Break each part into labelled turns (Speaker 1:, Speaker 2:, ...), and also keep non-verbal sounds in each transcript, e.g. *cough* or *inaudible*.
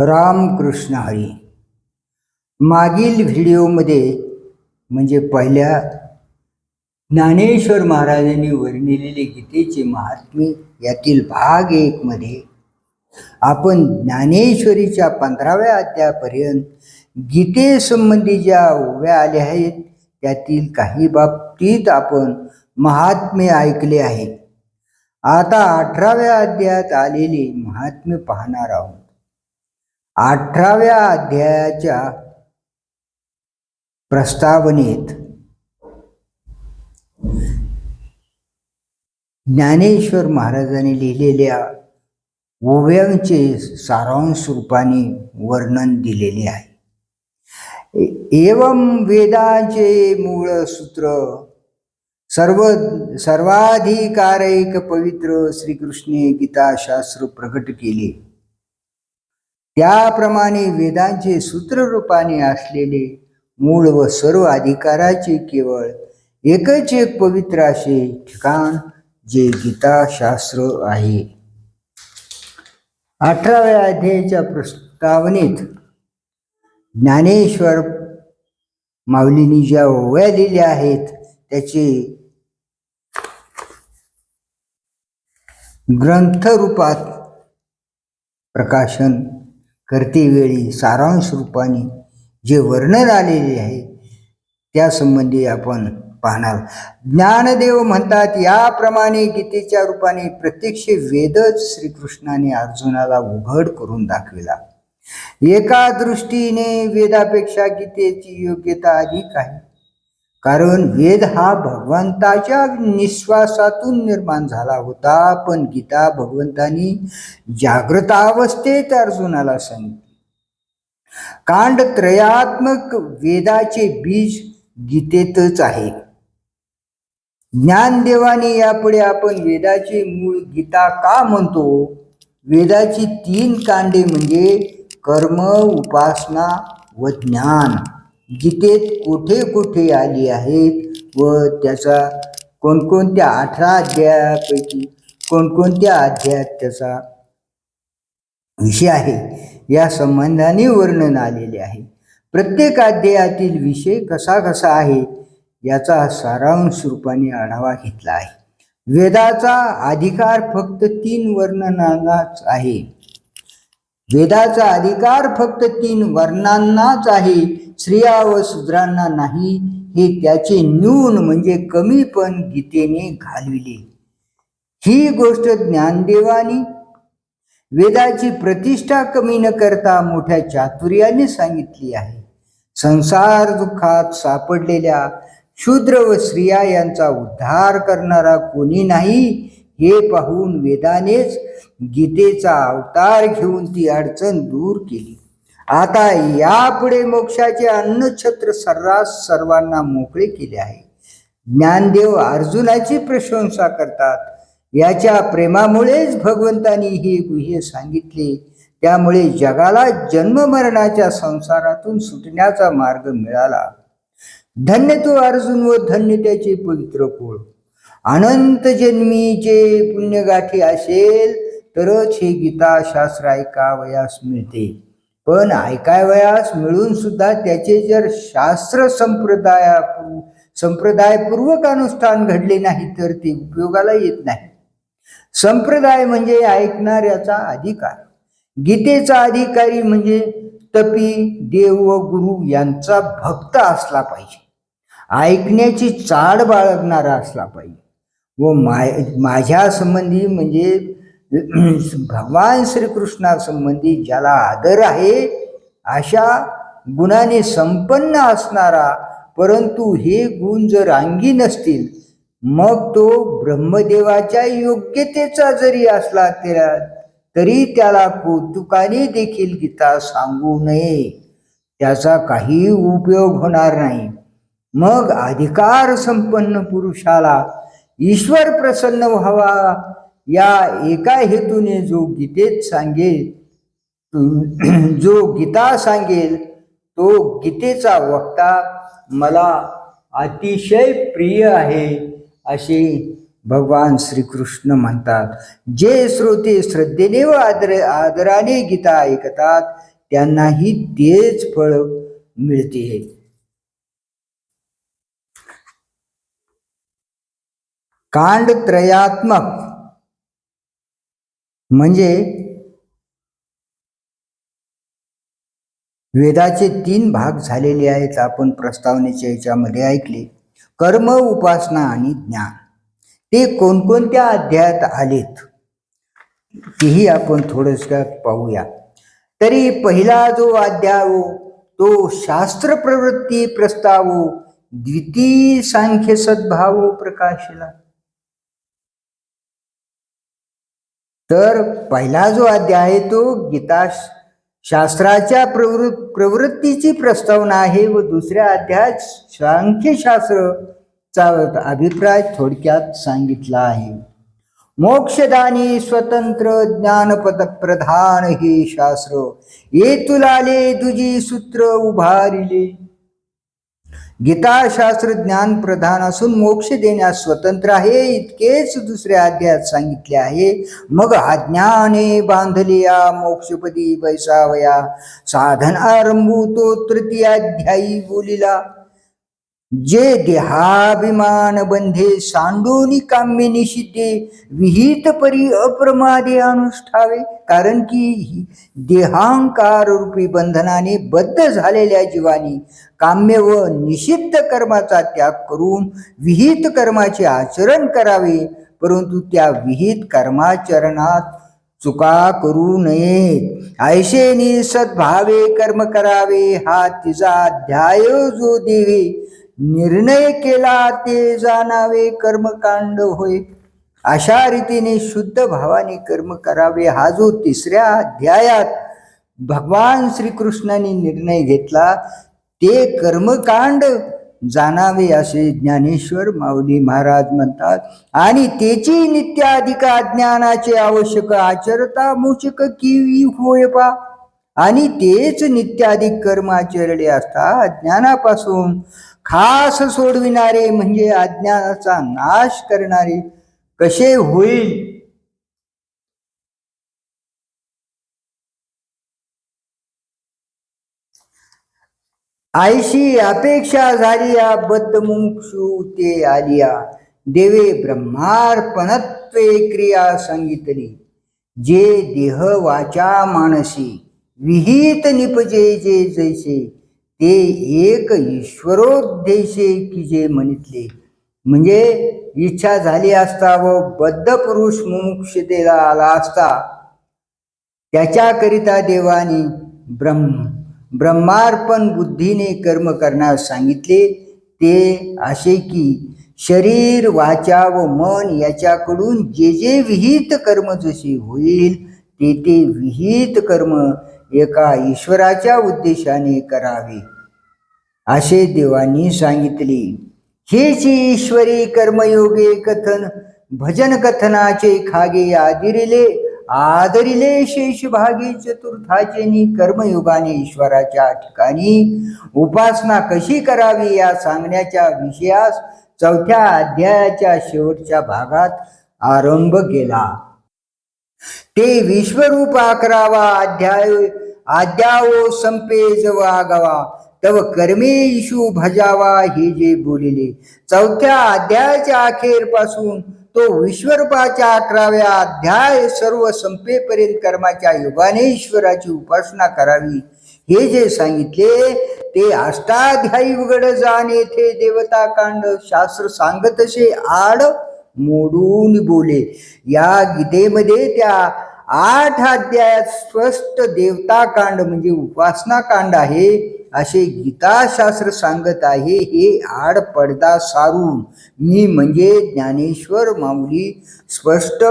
Speaker 1: रामकृष्ण हरी. मागील व्हिडिओमध्ये म्हणजे पहिल्या ज्ञानेश्वर महाराजांनी वर्णिलेले गीतेचे महात्मे यातील भाग एकमध्ये आपण ज्ञानेश्वरीच्या पंधराव्या अध्यायापर्यंत गीतेसंबंधी ज्या ओव्या आल्या आहेत त्यातील काही बाबतीत आपण महात्म्य ऐकले आहेत. आता अठराव्या अध्यायात आलेले महात्म्य पाहणार आहोत. अठराव्या अध्यायाच्या प्रस्तावनेत ज्ञानेश्वर महाराजांनी लिहिलेल्या ओव्यांचे सारांश रूपाने वर्णन दिलेले आहे. एवं वेदाचे मूळ सूत्र सर्व सर्वाधिकारैक पवित्र श्रीकृष्णे गीताशास्त्र प्रकट केले. त्याप्रमाणे वेदांचे सूत्ररूपाने असलेले मूळ व सर्व अधिकाराचे केवळ एकच एक पवित्र असे ठिकाण जे गीताशास्त्र आहे. अठराव्या अध्यायाच्या प्रस्तावनेत ज्ञानेश्वर माऊलींनी ज्या ओव्या लिहिल्या आहेत त्याचे ग्रंथरूपात प्रकाशन करतेवेळी सारांश रूपाने जे वर्णन आलेले आहे त्यासंबंधी आपण पाहणार. ज्ञानदेव म्हणतात याप्रमाणे गीतेच्या रूपाने प्रत्यक्ष वेदच श्रीकृष्णाने अर्जुनाला उघड करून दाखविला. एका दृष्टीने वेदापेक्षा गीतेची योग्यता अधिक आहे. कारण वेद हा भगवंताच्या निश्वासातून निर्माण झाला होता. पण गीता भगवंतानी जागृतावस्थेत अर्जुनाला सांगितली. कांड त्रयात्मक वेदाचे बीज गीतेतच आहे. ज्ञानदेवाने यापुढे आपण वेदाचे मूळ गीता का म्हणतो? वेदाची तीन कांडे म्हणजे कर्म उपासना व ज्ञान. गीतेत कुठे कुठे आली आहेत व त्याचा कोणकोणत्या अठरा अध्यायापैकी कोणकोणत्या अध्यायात त्याचा विषय आहे या संबंधाने वर्णन आलेले आहे. प्रत्येक अध्यायातील विषय कसा कसा आहे याचा सारांश रूपाने आढावा घेतला आहे. वेदाचा अधिकार फक्त तीन वर्णनांनाच आहे. वेदाचा अधिकार फक्त तीन वर्णांनाच आहे स्त्रिया व शूद्रांना नाही हे त्याचे न्यून म्हणजे कमी पण गीतेने घालविले. ही गोष्ट ज्ञानदेवानी वेदाची प्रतिष्ठा कमी न करता मोठ्या चातुर्याने सांगितली आहे. संसार दुःखात सापडलेल्या शूद्र व स्त्रिया यांचा उद्धार करणारा कोणी नाही हे पाहून वेदानेच गीतेचा अवतार घेऊन ती अडचण दूर केली. आता यापुढे मोक्षाचे अन्नछत्र सर्रास सर्वांना मोकळे केले आहे. ज्ञानदेव अर्जुनाची प्रशंसा करतात. याच्या प्रेमामुळेच भगवंतानी हे गुह्य सांगितले. त्यामुळे जगाला जन्ममरणाच्या संसारातून सुटण्याचा मार्ग मिळाला. धन्य तो अर्जुन व धन्य त्याचे पवित्र कुळ. अनंत जन्मीचे पुण्यगाठी असेल तरच हे गीता शास्त्र ऐकावयास मिळते. पण ऐकावयास मिळून सुद्धा त्याचे जर शास्त्र संप्रदाया संप्रदायपूर्वक अनुष्ठान घडले नाही तर ते उपयोगाला येत नाही. संप्रदाय म्हणजे ऐकणाऱ्याचा अधिकार. गीतेचा अधिकारी म्हणजे तपी देव व गुरु यांचा भक्त असला पाहिजे. ऐकण्याची चाड बाळगणारा असला पाहिजे. व माय माझ्यासंबंधी म्हणजे भगवान श्रीकृष्णासंबंधी ज्याला आदर आहे अशा गुणाने संपन्न असणारा परंतु हे गुण जर अंगी नसतील मग तो ब्रह्मदेवाच्या योग्यतेचा जरी असला तरी त्याला कौतुकाने देखील गीता सांगू नये. त्याचा काही उपयोग होणार नाही. मग अधिकार संपन्न पुरुषाला ईश्वर प्रसन्न व्हावा या एका हेतूने जो गीतेत सांगेल *clears throat* जो गीता सांगेल तो गीतेचा वक्ता मला अतिशय प्रिय आहे असे भगवान श्रीकृष्ण म्हणतात. जे श्रोते श्रद्धेने व आदर आदराने गीता ऐकतात त्यांनाही तेच फळ मिळते. कांड त्रयात्मक म्हणजे वेदाचे तीन भाग झालेले आहेत आपण प्रस्तावनेच्या याच्यामध्ये ऐकले. कर्म उपासना आणि ज्ञान. ते कोणकोणत्या अध्यायात आलेत तेही आपण थोडस पाहूया. तरी पहिला जो अध्याय हो, तो शास्त्र प्रवृत्ती प्रस्ताव द्वितीय सांख्य सद्भाव प्रकाशला. तर पहिला जो अध्याय आहे तो गीता शास्त्राच्या प्रवृ प्रवृत्तीची प्रस्तावना आहे व दुसऱ्या अध्यायात सांख्यशास्त्रचा अभिप्राय थोडक्यात सांगितला आहे. मोक्षदानी स्वतंत्र ज्ञानपदक प्रधान हे शास्त्र. ये तुलाले तुझी सूत्र उभारिले. गीताशास्त्र ज्ञान प्रधान असून मोक्ष देण्यास स्वतंत्र आहे इतकेच दुसऱ्या अध्यायात सांगितले आहे. मग अज्ञाने बांधलिया मोक्षपदी बैसावया. साधन आरंभू तो तृतीय अध्यायी बोलिला. जे देहाभिमान बंधे सांडोनी काम्य निषिद्धे विहित परी अप्रमादे अनुष्ठावे कारण की देहांकार रूपी बंधनाने बद्ध झालेल्या जीवानी काम्य व निषिद्ध कर्माचा त्याग करून विहित कर्माचे आचरण करावे परंतु त्या विहित कर्माचरणात चुका करू नयेत. ऐशेने सद्भावे कर्म करावे हा तिचा अध्याय जो देवे निर्णय केला ते जाणावे कर्मकांड होय. अशा रीतीने शुद्ध भावाने कर्म करावे. हा जो तिसऱ्या अध्यायात भगवान श्रीकृष्णाने निर्णय घेतला ते कर्मकांड जाणावे असे ज्ञानेश्वर माऊली महाराज म्हणतात. आणि त्याची नित्याधिक ज्ञानाचे आवश्यक आचरता मोचक किवी होय पा. आणि तेच नित्याधिक कर्म आचरले असता ज्ञानापासून. खास सोडविणारे म्हणजे अज्ञानाचा नाश करणारे कसे होईल? आयशी अपेक्षा झाली या बद्धमुक्षू ते आलिया. देवे ब्रह्मार्पणत्वे क्रिया सांगितली. जे देह वाचा मानसी विहित निपजे जे जैसे. ते एक ईश्वरोद्देशे की जे म्हणितले म्हणजे इच्छा झाली असता व बद्ध पुरुष मुमुक्षतेला आला असता त्याच्याकरिता देवाने ब्रह्म ब्रह्मार्पण बुद्धीने कर्म करण्यास सांगितले. ते असे की शरीर वाचा व मन याच्याकडून जे जे विहित कर्म जसे होईल ते ते विहित कर्म एका ईश्वराच्या उद्देशाने करावे. असे देवांनी सांगितले. हेच ईश्वरी कर्मयोगे कथन भजन कथनाचे खागे आदिरिले आदरिले शेष भागी चतुर्थाचे कर्मयुगाने ईश्वराच्या ठिकाणी उपासना कशी करावी या सांगण्याच्या विषयास चौथ्या अध्यायाच्या शेवटच्या भागात आरंभ केला. ते विश्वरूप अकरावा अध्याय आद्यावो संपे जव तव कर्मे इशू भजावा हे जे बोलिले. चौथ्या अध्यायाच्या अखेरपासून तो विश्वरूपाच्या अकराव्या अध्याय सर्व संपेपर्यंत कर्माच्या युगाने ईश्वराची उपासना करावी. हे जे सांगितले ते अष्टाध्यायी उघड जाण येथे देवता कांड शास्त्र सांगतसे आड मोडून बोले. या गीतेमध्ये त्या आठ अध्यायात स्पष्ट देवता कांड म्हणजे उपासना कांड आहे असे गीताशास्त्र सांगत आहे हे आड पडदा सारून मी म्हणजे ज्ञानेश्वर माऊली स्पष्ट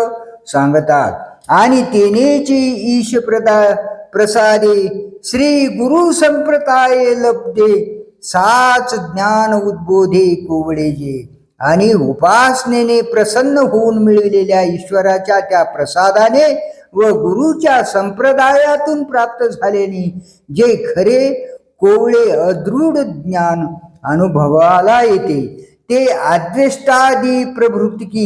Speaker 1: सांगतात. आणि तेनेची ईश प्रदा प्रसादे श्री गुरु संप्रदाय लब्धे साच ज्ञान उद्बोधे कोवळेजे. आणि उपासनेने प्रसन्न होऊन मिळविलेल्या ईश्वराच्या त्या प्रसादाने व गुरुच्या संप्रदायातून प्राप्त झालेली जे खरे कोवळे अदृढ ज्ञान अनुभवाला येते. ते अद्वेष्टादी प्रभृती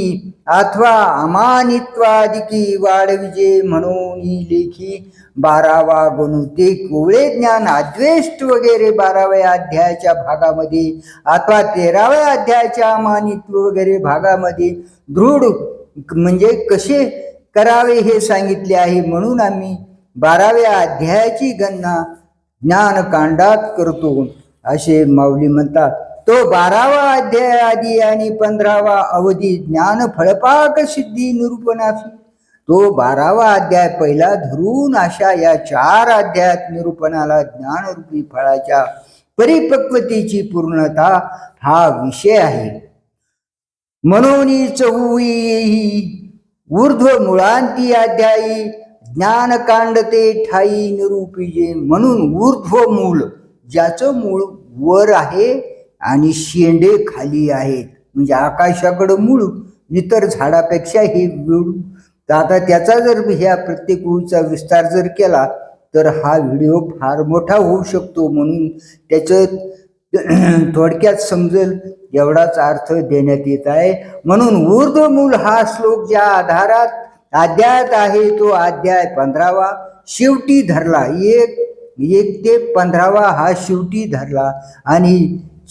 Speaker 1: अथवा अमानित्वादिकी वाढविजे म्हणून ही लेखी बारावा गणू. ते कोवळे ज्ञान अद्वेष्ट वगैरे बाराव्या अध्यायाच्या भागामध्ये अथवा तेराव्या अध्यायाच्या अमानित्व वगैरे भागामध्ये दृढ म्हणजे कसे करावे हे सांगितले आहे म्हणून आम्ही बाराव्या अध्यायाची गणना ज्ञानकांडात करतो. असे माऊली म्हणतात तो बारावा अध्याय आधी आणि पंधरावा अवधी ज्ञान फळपाक सिद्धी निरूपणाची. तो बारावा अध्याय पहिला धरून अशा या चार अध्यायात निरूपणाला ज्ञानरूपी फळाच्या परिपक्वतेची पूर्णता हा विषय आहे. म्हणून चहूई ऊर्ध्व मुळांती अध्यायी ज्ञानकांड ते ठाई निरूपिजे म्हणून ऊर्ध्व मूल ज्याचं मूळ वर आहे आणि शेंडे खाली आहेत. म्हणजे आकाशाकडं मूळ इतर झाडापेक्षा हे मूळ तर आता त्याचा जर ह्या प्रत्येक ओळीचा विस्तार जर केला तर हा व्हिडिओ फार मोठा होऊ शकतो म्हणून त्याचं *clears throat* थोडक्यात समजेल एवढाच अर्थ देण्यात येत आहे. म्हणून ऊर्ध्वमूल हा श्लोक ज्या आधारात अध्यायात आहे तो अध्याय पंधरावा. शेवटी धरला. एक एक ते पंधरावा हा शेवटी धरला. आणि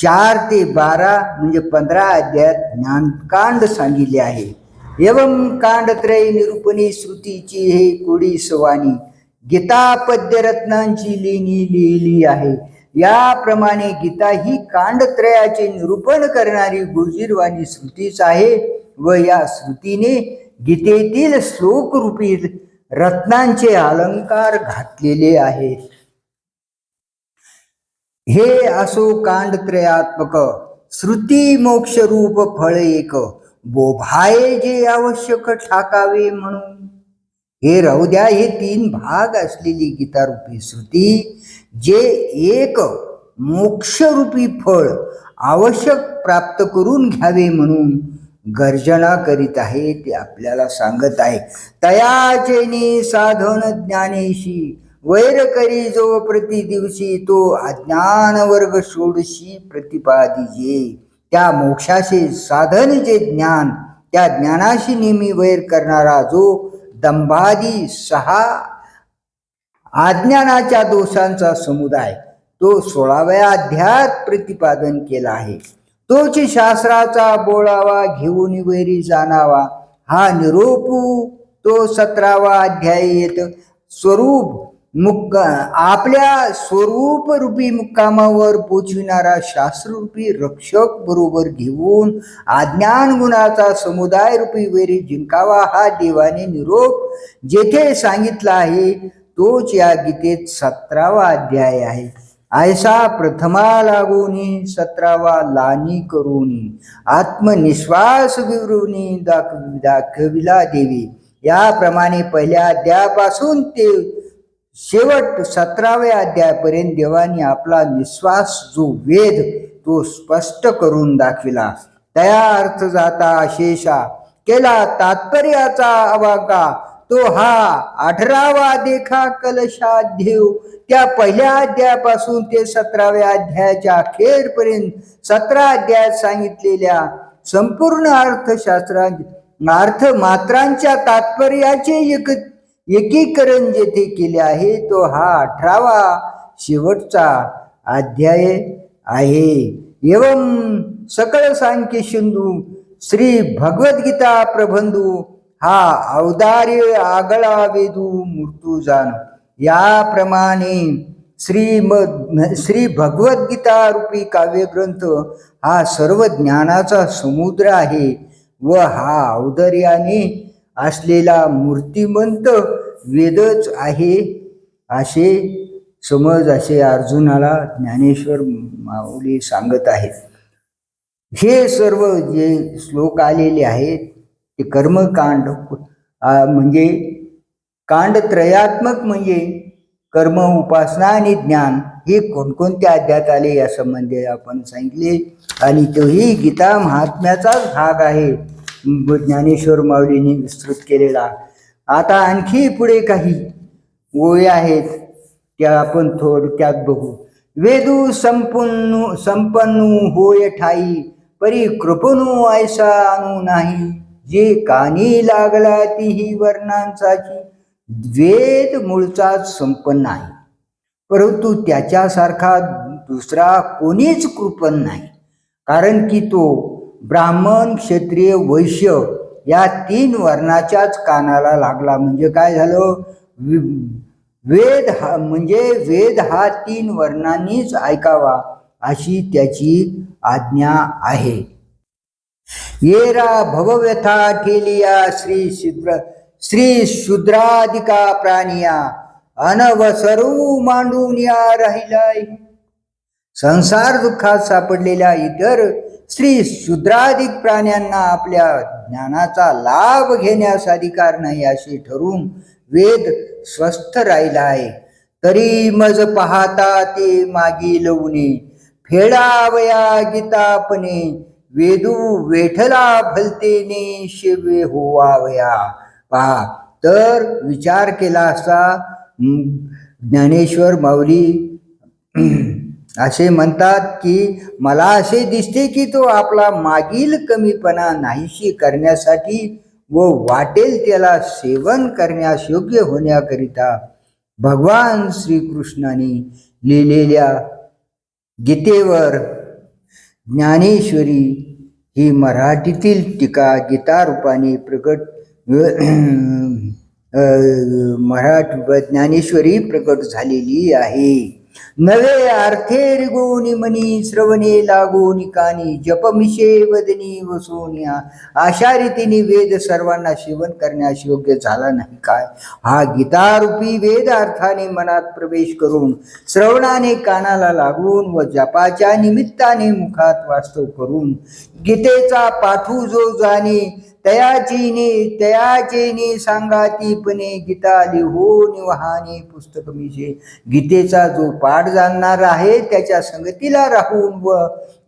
Speaker 1: चार ते बारा म्हणजे पंधरा अध्यायात ज्ञानकांड सांगितले आहे. एवं कांडत्रय निरूपणी श्रुतीची हे कोडी सवानी गीता पद्यरत्नांची लेणी लिहिली आहे. याप्रमाणे गीता ही कांडत्रयाचे निरूपण करणारी गुरुजीरवाणी श्रुतीच आहे व या श्रुतीने गीतेतील श्लोकरूपी रत्नांचे अलंकार घातलेले आहेत. हे असो कांडत्रयात्मक श्रुती मोक्ष रूप फळ एक बोभाये जे आवश्यक ठाकावे म्हणून. हे राहू द्या हे तीन भाग असलेली गीतारूपी श्रुती जे एक मोक्षरूपी फळ आवश्यक प्राप्त करून घ्यावे म्हणून गर्जना करीत आहे ते आपल्याला सांगत आहे. तयाचेनी साधन ज्ञानेशी वैर करी जो प्रति दिवशी तो अज्ञान वर्ग षोडशी प्रतिपादिजे त्या मोक्षाचे साधन जे ज्ञान त्या ज्ञानाशी नेहमी वैर करणारा जो दंभादी सहा अज्ञानाच्या दोषांचा समुदाय तो सोळाव्या अध्यात प्रतिपादन केला आहे. तोच शास्त्राचा बोळावा घेऊन वैरी जाणावा हा निरोपू तो सतरावा अध्याय येत. स्वरूप मुक्क आपल्या स्वरूप रूपी मुक्कामावर पोचविणारा शास्त्ररूपी रक्षक बरोबर घेऊन अज्ञान गुणाचा समुदाय रूपी वेरी जिंकावा हा देवाने निरोप. जेथे सांगितला आहे तोच या गीतेत सतरावा अध्याय आहे. ऐसा प्रथमा लागोनी सतरावा लानी करोनी आत्मनिश्वास विवरुनी दाखविला देवी. याप्रमाणे पहिल्या अध्यायापासून ते शेवट सतराव्या अध्यायापर्यंत देवाने आपला निश्वास जो वेद तो स्पष्ट करून दाखविला. तया अर्थ जाता शेषा. केला तात्पर्याचा अवाका. तो हा अठरावा देखा कलशा देव. त्या पहिल्या अध्यायापासून ते सतराव्या अध्यायाच्या अखेरपर्यंत सतरा अध्यायात सांगितलेल्या संपूर्ण अर्थशास्त्रा अर्थ मात्रांच्या तात्पर्याचे एक एकीकरण जेथे केले आहे तो हा अठरावा शेवटचा अध्याय आहे. एवं सकळ सांख्य सिंधू श्री भगवद्गीता प्रबंधू हा अवदार्य आगळा वेदू मृत्यू जाण. याप्रमाणे श्री म श्री भगवद्गीता रूपी काव्यग्रंथ हा सर्व ज्ञानाचा समुद्र आहे व हा औदर्याने असलेला मूर्तिमंत वेदच आहे असे समज असे अर्जुनाला ज्ञानेश्वर माऊली सांगत आहेत. हे सर्व जे श्लोक आलेले आहेत ते कर्मकांड म्हणजे कांड त्रयात्मक म्हणजे कर्म उपासना आणि ज्ञान हे कोणकोणत्या अध्यात आले या संबंधी आपण सांगितले. आणि तोही गीता महात्म्याचाच भाग आहे. ज्ञानेश्वर माऊलीने विस्तृत केलेला. आता आणखी पुढे काही ओळी आहेत त्या आपण थोडक्यात बघू. वेदू संपन्नू संपन्नू होय ठाई परी कृपणू ऐसा आणू नाही. जे कानी लागला तीही वर्णांचाची वेद मूळचाच संपन्न आहे. परंतु त्याच्यासारखा दुसरा कोणीच कृपण नाही. कारण की तो ब्राह्मण क्षत्रिय वैश्य या तीन वर्णाच्याच कानाला लागला. म्हणजे काय झालं? वेद हा म्हणजे वेद हा तीन वर्णांनीच ऐकावा अशी त्याची आज्ञा आहे. येरा भवव्यथा ठेलिया श्री शुद्र श्री शुद्राधिका प्राणिया अनवसरू मांडून या राहिलाय. संसार दुःखात सापडलेल्या इतर स्त्री शूद्राधिक प्राण्यांना आपल्या ज्ञानाचा लाभ घेण्यास अधिकार नाही अशी ठरून वेद स्वस्थ राहिला आहे. तरी मज पाहता ते मागील लवणे फेडावया गीतापणे वेदू वेठला भलतेने शिवे होवावया. पहा तर विचार केला असता ज्ञानेश्वर माऊली असे म्हणतात की मला असे दिसते की तो आपला मागील कमीपणा नाहीशी करण्यासाठी व वाटेल त्याला सेवन करण्यास योग्य होण्याकरिता भगवान श्रीकृष्णाने लिहिलेल्या गीतेवर ज्ञानेश्वरी ही मराठीतील टीका गीता रूपाने प्रकट अ, मराठी ज्ञानेश्वरी प्रकट झालेली आहे. नवे अर्थे रिगोनी मनी श्रवणे लागोनी कानी जपमिशे वदनी वसोनिया. अशा रीतीने वेद सर्वांना सेवन करण्यास योग्य झाला नाही काय? हा गीतारूपी वेद अर्थाने मनात प्रवेश करून श्रवणाने कानाला लागून व जपाच्या निमित्ताने मुखात वास्तव करून गीतेचा पाठू जो जाणे तयाचीने तयाचेने सांगातीपणे गीता लिहून वहाने पुस्तक मिशे. गीतेचा जो पाठ जाणणार आहे त्याच्या संगतीला राहून व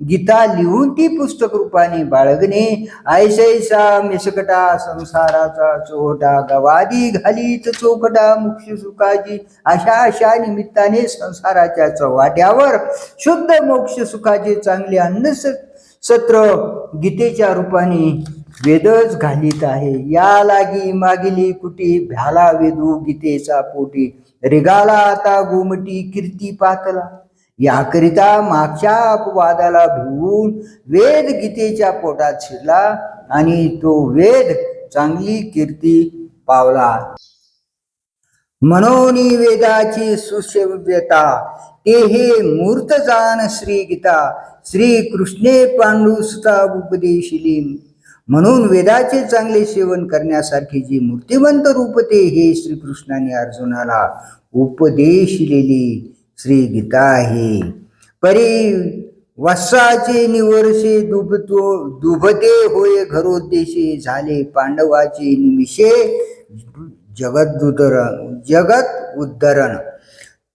Speaker 1: गीता लिहून ती पुस्तक रूपाने बाळगणे. ऐसैसा मिसकटा संसाराचा चोहटा गवादी घालीत चोकटा मुख्य सुखाची. अशा अशा निमित्ताने संसाराच्या चव्हाट्यावर शुद्ध मोक्ष सुखाचे चांगले अन्न स- सत्र गीतेच्या रूपाने वेदच घालीत आहे. या लागी मागिली कुटी भ्याला वेदू गीतेचा पोटी. रिगाला आता गोमटी कीर्ती पातला. याकरिता मागच्या अपवादाला भिवून वेद गीतेच्या पोटात शिरला आणि तो वेद चांगली कीर्ती पावला. मनोनी वेदाची सुसेव्यता ते हे मूर्त जाण श्री गीता श्री कृष्णे पांडुसुता उपदेशिली म्हणून वेदाचे चांगले सेवन करण्यासारखे जी मूर्तिमंत रूपते हे श्रीकृष्णाने अर्जुनाला उपदेशिलेली श्री गीता आहे. परी वत्साचे निवर्षे दुबतो दुभते होय घरोद्देशे झाले पांडवाचे निमिषे जगत उद्धरण जगत उद्धरण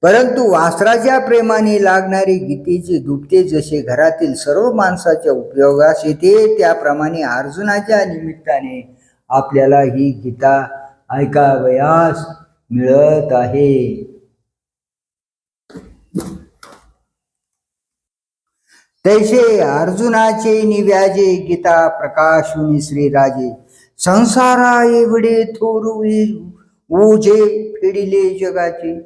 Speaker 1: परंतु वासराच्या प्रेमाने लागणारी गीतेचे दुपते जसे घरातील सर्व माणसाच्या उपयोगास येते त्याप्रमाणे अर्जुनाच्या निमित्ताने आपल्याला ही गीता ऐकावयास मिळत आहे. तैसे अर्जुनाचे निव्याजे गीता प्रकाशुनी श्रीराजे संसारा एवढे थोरू ओझे फिडिले जगाचे.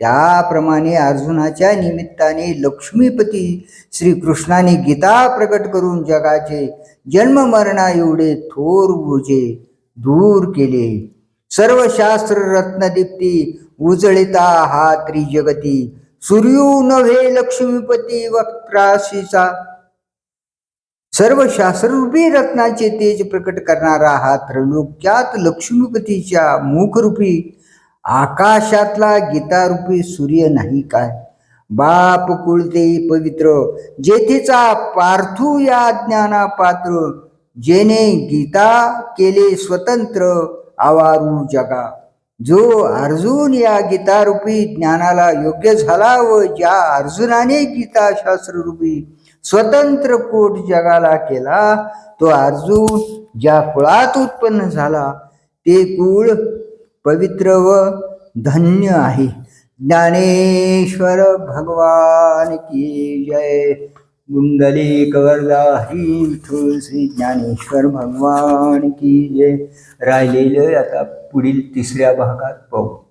Speaker 1: त्याप्रमाणे अर्जुनाच्या निमित्ताने लक्ष्मीपती श्रीकृष्णाने गीता प्रकट करून जगाचे जन्म मरणा एवढे थोर बोजे दूर केले. सर्व शास्त्र रत्नदीप्ती उजळिता हा त्रिजगती. सूर्यू नव्हे लक्ष्मीपती वक्त्राशीचा. सर्व शास्त्ररूपी रत्नाचे तेज प्रकट करणारा हा त्रैलोक्यात लक्ष्मीपतीच्या मुखरूपी आकाशातला गीतारूपी सूर्य नाही काय? बाप कुळते पवित्र जेथेचा पार्थू या ज्ञाना पात्र जेने गीता केले स्वतंत्र आवारू जगा. जो अर्जुन या गीतारूपी ज्ञानाला योग्य झाला व ज्या अर्जुनाने गीता शास्त्ररूपी स्वतंत्र कोट जगाला केला तो अर्जुन ज्या कुळात उत्पन्न झाला ते कुळ पवित्र व धन्य आहे. ज्ञानेश्वर भगवान की जय. गुंडली कवरदा हरी श्री ज्ञानेश्वर भगवान की जय. राहिलेलं आता पुढील तिसऱ्या भागात पाहू.